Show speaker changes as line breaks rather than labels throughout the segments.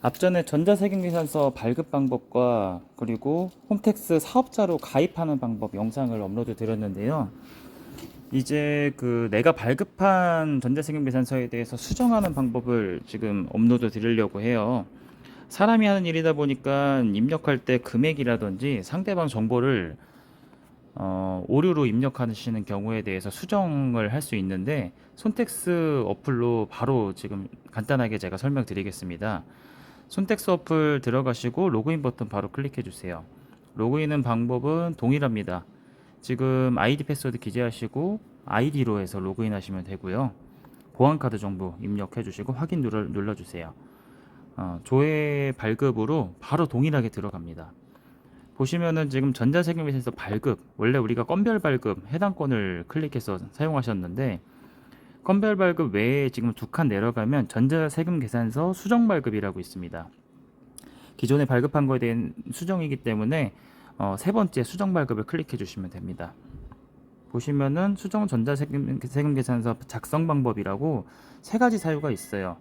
앞전에 전자세금계산서 발급 방법과 그리고 홈택스 사업자로 가입하는 방법 영상을 업로드 드렸는데요. 이제 그 내가 발급한 전자세금계산서에 대해서 수정하는 방법을 지금 업로드 드리려고 해요. 사람이 하는 일이다 보니까 입력할 때 금액이라든지 상대방 정보를 어, 오류로 입력하시는 경우에 대해서 수정을 할 수 있는데 손텍스 어플로 바로 지금 간단하게 제가 설명드리겠습니다. 손텍스 어플 들어가시고 로그인 버튼 바로 클릭해 주세요. 로그인은 방법은 동일합니다. 지금 아이디 패스워드 기재하시고 아이디로 해서 로그인 하시면 되고요. 보안카드 정보 입력해 주시고 확인 눌러, 눌러주세요. 어, 조회 발급으로 바로 동일하게 들어갑니다. 보시면은 지금 전자세금에서 발급 원래 우리가 건별 발급 해당 건을 클릭해서 사용하셨는데 건별 발급 외에 지금 두 칸 내려가면 전자 세금 계산서 수정 발급이라고 있습니다. 기존에 발급한 거에 대한 수정이기 때문에 어, 세 번째 수정 발급을 클릭해 주시면 됩니다. 보시면은 수정 전자 세금 세금 계산서 작성 방법이라고 세 가지 사유가 있어요.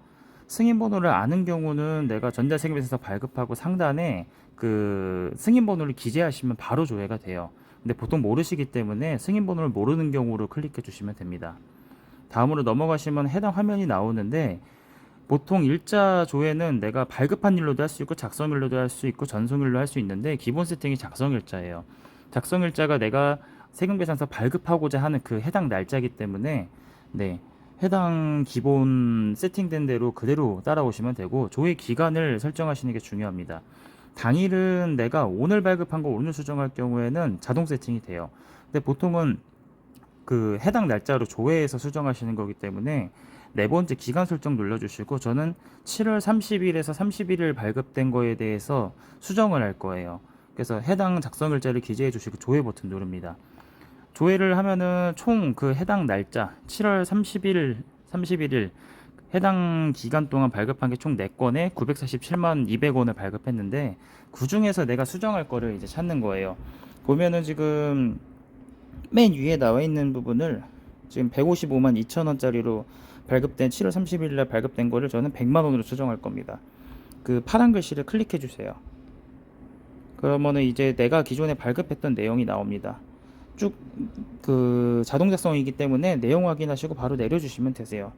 승인 번호를 아는 경우는 내가 전자세금에서 발급하고 상단에 그 승인 번호를 기재하시면 바로 조회가 돼요. 근데 보통 모르시기 때문에 승인 번호를 모르는 경우로 클릭해 주시면 됩니다. 다음으로 넘어가시면 해당 화면이 나오는데 보통 일자 조회는 내가 발급한 일로도 할 수 있고 작성일로도 할 수 있고 전송일로 할 수 있는데 기본 세팅이 작성일자예요. 작성일자가 내가 세금계산서 발급하고자 하는 그 해당 날짜이기 때문에 네 해당 기본 세팅된 대로 그대로 따라오시면 되고 조회 기간을 설정하시는 게 중요합니다. 당일은 내가 오늘 발급한 거 오늘 수정할 경우에는 자동 세팅이 돼요. 근데 보통은 그 해당 날짜로 조회해서 수정하시는 거기 때문에 네 번째 기간 설정 눌러주시고 저는 7월 30일에서 31일 발급된 거에 대해서 수정을 할 거예요. 그래서 해당 작성일자를 기재해 주시고 조회 버튼 누릅니다. 조회를 하면은 총 그 해당 날짜 7월 30일 31일 해당 기간 동안 발급한 게 총 4건에 947만 200원을 발급했는데 그 중에서 내가 수정할 거를 이제 찾는 거예요. 보면은 지금 맨 위에 나와 있는 부분을 지금 155만 2천 원짜리로 발급된 7월 30일 날 발급된 거를 저는 100만 원으로 수정할 겁니다. 그 파란 글씨를 클릭해 주세요. 그러면은 이제 내가 기존에 발급했던 내용이 나옵니다. 쭉 그 자동 작성이기 때문에 내용 확인하시고 바로 내려주시면 되세요.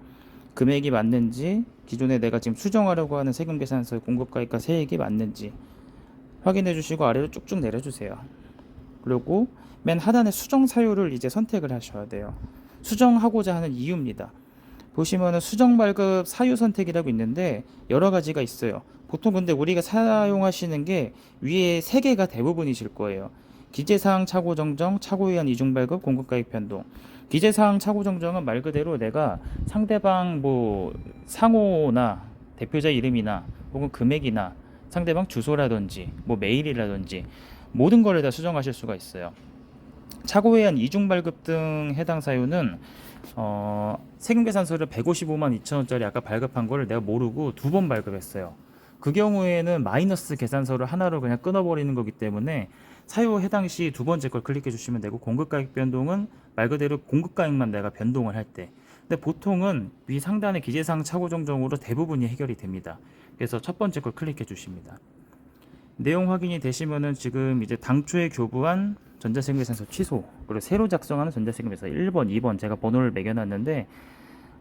금액이 맞는지 기존에 내가 지금 수정하려고 하는 세금 계산서 공급가액과 세액이 맞는지 확인해 주시고 아래로 쭉쭉 내려주세요. 그리고 맨 하단에 수정 사유를 이제 선택을 하셔야 돼요. 수정하고자 하는 이유입니다. 보시면은 수정 발급 사유 선택이라고 있는데 여러 가지가 있어요. 보통 근데 우리가 사용하시는 게 위에 세 개가 대부분이실 거예요. 기재사항 차고 정정, 차고에 의한 이중 발급, 공급 가액 변동. 기재사항 차고 정정은 말 그대로 내가 상대방 뭐 상호나 대표자 이름이나 혹은 금액이나 상대방 주소라든지 뭐 메일이라든지 모든 거를 다 수정하실 수가 있어요. 차고에 의한 이중 발급 등 해당 사유는 어, 세금 계산서를 155만 2천 원짜리 아까 발급한 거를 내가 모르고 두 번 발급했어요. 그 경우에는 마이너스 계산서를 하나로 그냥 끊어버리는 거기 때문에 사유 해당 시 두 번째 걸 클릭해 주시면 되고 공급가액 변동은 말 그대로 공급가액만 내가 변동을 할 때. 근데 보통은 위 상단의 기재사항 차고 정정으로 대부분이 해결이 됩니다. 그래서 첫 번째 걸 클릭해 주십니다. 내용 확인이 되시면은 지금 이제 당초에 교부한 전자세금계산서 취소 그리고 새로 작성하는 전자세금계산서 1번, 2번 제가 번호를 매겨놨는데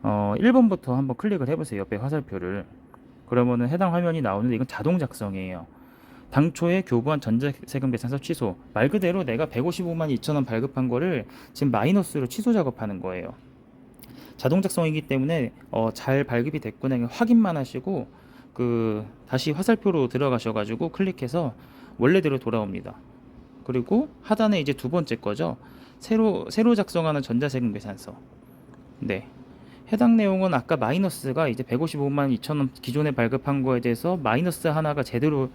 어 1번부터 한번 클릭을 해보세요. 옆에 화살표를 그러면은 해당 화면이 나오는데 이건 자동 작성이에요. 당초에 교부한 전자세금 계산서 취소 말 그대로 내가 155만 2천 원 발급한 거를 지금 마이너스로 취소 작업하는 거예요. 자동 작성이기 때문에 어, 잘 발급이 됐구나 확인만 하시고 그 다시 화살표로 들어가셔가지고 클릭해서 원래대로 돌아옵니다. 그리고 하단에 이제 두 번째 거죠. 새로 새로 작성하는 전자세금 계산서. 네. 해당 내용은 아까 마이너스가 이제 155만 2천 원 기존에 발급한 거에 대해서 마이너스 하나가 제대로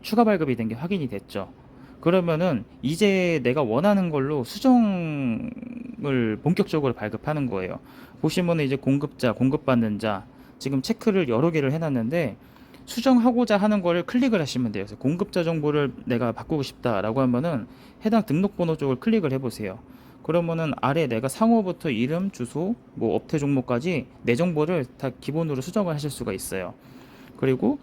추가 발급이 된 게 확인이 됐죠. 그러면은 이제 내가 원하는 걸로 수정을 본격적으로 발급하는 거예요. 보시면은 이제 공급자, 공급받는 자 지금 체크를 여러 개를 해놨는데 수정하고자 하는 거를 클릭을 하시면 돼요. 그래서 공급자 정보를 내가 바꾸고 싶다라고 하면은 해당 등록번호 쪽을 클릭을 해보세요. 그러면은 아래 내가 상호부터 이름, 주소, 뭐 업태 종목까지 내 정보를 다 기본으로 수정을 하실 수가 있어요. 그리고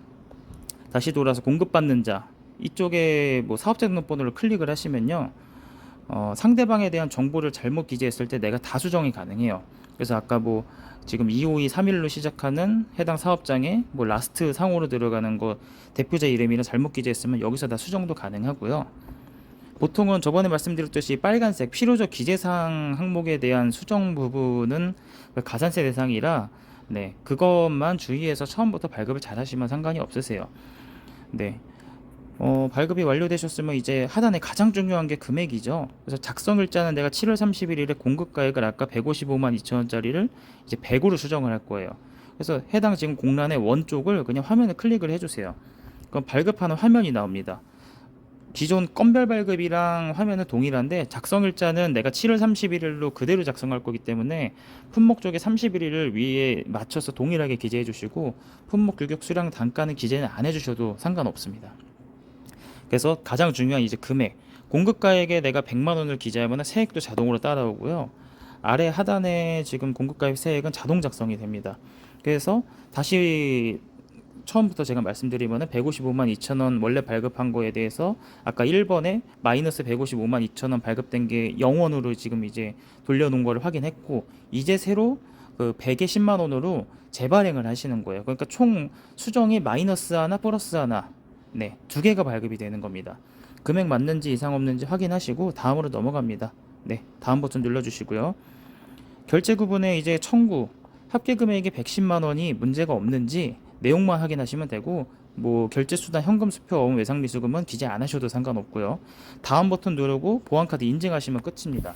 다시 돌아서 공급받는 자 이쪽에 뭐 사업자 등록번호를 클릭을 하시면요. 어, 상대방에 대한 정보를 잘못 기재했을 때 내가 다 수정이 가능해요. 그래서 아까 뭐 지금 252 31로 시작하는 해당 사업장에 뭐 라스트 상호로 들어가는 거 대표자 이름이나 잘못 기재했으면 여기서 다 수정도 가능하고요. 보통은 저번에 말씀드렸듯이 빨간색 필요적 기재사항 항목에 대한 수정 부분은 그 가산세 대상이라 네 그것만 주의해서 처음부터 발급을 잘 하시면 상관이 없으세요. 네. 어, 발급이 완료되셨으면 이제 하단에 가장 중요한 게 금액이죠. 그래서 작성일자는 내가 7월 31일에 공급가액을 아까 155만 2천 원짜리를 이제 100으로 수정을 할 거예요. 그래서 해당 지금 공란의 원 쪽을 그냥 화면에 클릭을 해주세요. 그럼 발급하는 화면이 나옵니다. 기존 건별 발급이랑 화면은 동일한데 작성일자는 내가 7월 31일로 그대로 작성할 거기 때문에 품목 쪽에 31일을 위에 맞춰서 동일하게 기재해 주시고 품목 규격 수량 단가는 기재는 안 해주셔도 상관없습니다. 그래서 가장 중요한 이제 금액 공급가액에 내가 100만 원을 기재하면 세액도 자동으로 따라오고요. 아래 하단에 지금 공급가액 세액은 자동 작성이 됩니다. 그래서 다시 처음부터 제가 말씀드리면은 155만 2천 원 원래 발급한 거에 대해서 아까 1번에 마이너스 155만 2천 원 발급된 게 0원으로 지금 이제 돌려놓은 거를 확인했고 이제 새로 그 100에 10만 원으로 재발행을 하시는 거예요. 그러니까 총 수정이 마이너스 하나 플러스 하나 네, 두 개가 발급이 되는 겁니다. 금액 맞는지 이상 없는지 확인하시고 다음으로 넘어갑니다. 네, 다음 버튼 눌러주시고요. 결제 구분에 이제 청구 합계 금액이 110만 원이 문제가 없는지 내용만 확인하시면 되고 뭐 결제 수단 현금 수표 어음 외상 미수금은 기재 안 하셔도 상관없고요. 다음 버튼 누르고 보안 카드 인증하시면 끝입니다.